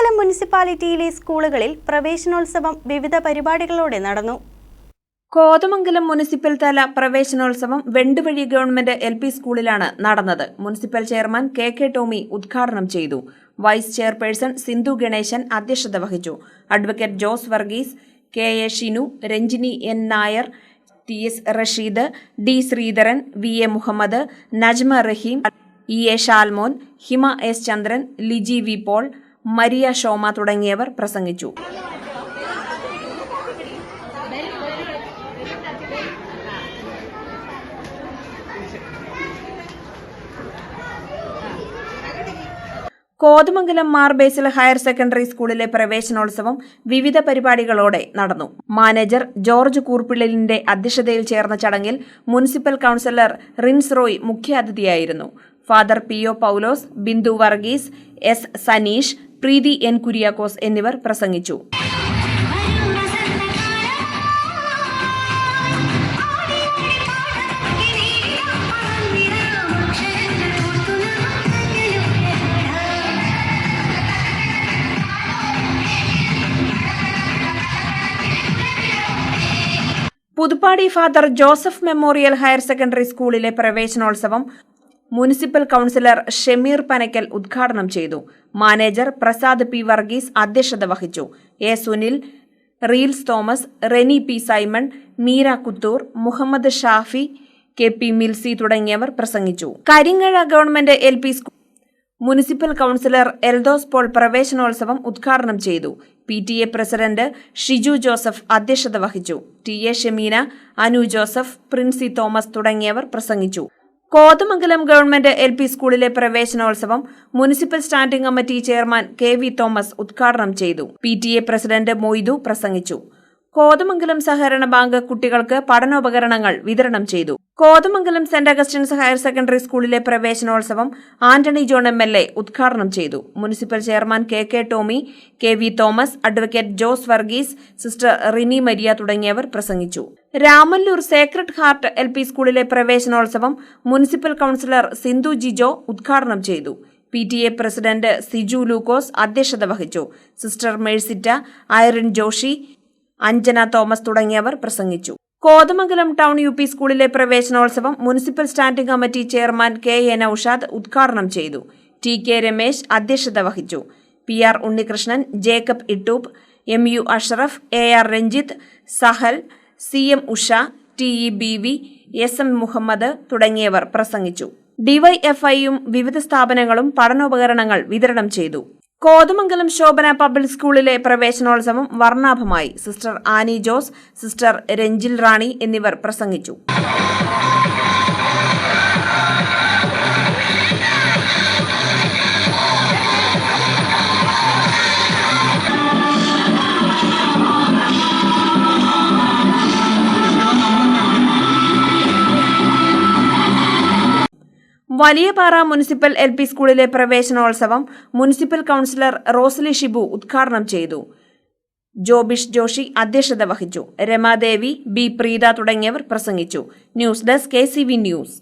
കോതമംഗലം മുനിസിപ്പാലിറ്റിയിലെ സ്കൂളുകളിൽ പ്രവേശനോത്സവം വിവിധ പരിപാടികളോടെ നടന്നു. കോതമംഗലം മുനിസിപ്പൽ തല പ്രവേശനോത്സവം വെണ്ടുവഴി ഗവൺമെന്റ് എൽ പി സ്കൂളിലാണ് നടന്നത്. Municipal chairman K K Tomy ഉദ്ഘാടനം ചെയ്തു. വൈസ് ചെയർപേഴ്സൺ സിന്ധു ഗണേശൻ അധ്യക്ഷത വഹിച്ചു. Advocate Jose Varghese K A Shinu Ranjini N Nair T S Rasheed D Sreedharan V A Muhammad Najma Raheem E A Shalmon Hima S Chandran Liji V Paul Maria Shoma തുടങ്ങിയവർ പ്രസംഗിച്ചു. Kothamangalam Mar Basil higher secondary സ്കൂളിലെ പ്രവേശനോത്സവം വിവിധ പരിപാടികളോടെ നടന്നു. Manager George കൂർപ്പിള്ളലിന്റെ അധ്യക്ഷതയിൽ ചേർന്ന ചടങ്ങിൽ municipal councillor Rins Roy മുഖ്യാതിഥിയായിരുന്നു. Father P O Paulose Bindu Varghese S Saneesh Preethi N Kuriakose എന്നിവർ പ്രസംഗിച്ചു. Puthuppady father Joseph memorial higher secondary സ്കൂളിലെ പ്രവേശനോത്സവം മുനിസിപ്പൽ കൗൺസിലർ ഷെമീർ പനക്കൽ ഉദ്ഘാടനം ചെയ്തു. മാനേജർ പ്രസാദ് പി വർഗീസ് അധ്യക്ഷത വഹിച്ചു. A Sunil Reels Thomas Reni P Simon Meera Kuthoor Muhammad Shafi K P Milsy തുടങ്ങിയവർ പ്രസംഗിച്ചു. Karingazha government L P school municipal councillor Eldhose Paul പ്രവേശനോത്സവം ഉദ്ഘാടനം ചെയ്തു. P T A president Shiju Joseph അധ്യക്ഷത വഹിച്ചു. T A Shemeena Anu Joseph Princy Thomas തുടങ്ങിയവർ പ്രസംഗിച്ചു. Kothamangalam government L P സ്കൂളിലെ പ്രവേശനോത്സവം municipal standing committee chairman K V Thomas ഉദ്ഘാടനം ചെയ്തു. P T A president Moidu പ്രസംഗിച്ചു. കോതമംഗലം സഹകരണ ബാങ്ക് കുട്ടികൾക്ക് പഠനോപകരണങ്ങൾ വിതരണം ചെയ്തു. കോതമംഗലം സെന്റ് അഗസ്റ്റിൻസ് ഹയർ സെക്കൻഡറി സ്കൂളിലെ പ്രവേശനോത്സവം Antony John M L A ഉദ്ഘാടനം ചെയ്തു. Municipal chairman K K Tomy K V Thomas advocate Jose Varghese sister Rini Maria തുടങ്ങിയവർ പ്രസംഗിച്ചു. Ramallur sacred heart L P സ്കൂളിലെ പ്രവേശനോത്സവം മുനിസിപ്പൽ കൌൺസിലർ സിന്ധു ജിജോ ഉദ്ഘാടനം ചെയ്തു. P T A president Siju Lukose അധ്യക്ഷത വഹിച്ചു. സിസ്റ്റർ മേഴ്സിറ്റ ഐറിൻ ജോഷി അഞ്ജന തോമസ് തുടങ്ങിയവർ പ്രസംഗിച്ചു. കോതമംഗലം ടൗൺ യു പി സ്കൂളിലെ പ്രവേശനോത്സവം municipal standing committee chairman K A Noushad ഉദ്ഘാടനം ചെയ്തു. ടി കെ രമേശ് അധ്യക്ഷത വഹിച്ചു. P R Unnikrishnan Jacob Ittoop M U Ashraf A R Ranjith Sahal C M Usha T E B V S M Muhammad തുടങ്ങിയവർ പ്രസംഗിച്ചു. ഡിവൈഎഫ്ഐയും വിവിധ സ്ഥാപനങ്ങളും പഠനോപകരണങ്ങൾ വിതരണം ചെയ്തു. കോതമംഗലം ശോഭന പബ്ലിക് സ്കൂളിലെ പ്രവേശനോത്സവം വർണാഭമായി. സിസ്റ്റർ ആനി ജോസ് സിസ്റ്റർ രഞ്ജിൽ റാണി എന്നിവർ പ്രസംഗിച്ചു. വലിയപാറ മുനിസിപ്പൽ എൽ പി സ്കൂളിലെ പ്രവേശനോത്സവം മുനിസിപ്പൽ കൗൺസിലർ റോസലി ഷിബു ഉദ്ഘാടനം ചെയ്തു. ജോബിഷ് ജോഷി അധ്യക്ഷത വഹിച്ചു. രമാദേവി ബി പ്രീത തുടങ്ങിയവർ പ്രസംഗിച്ചു. News desk K news.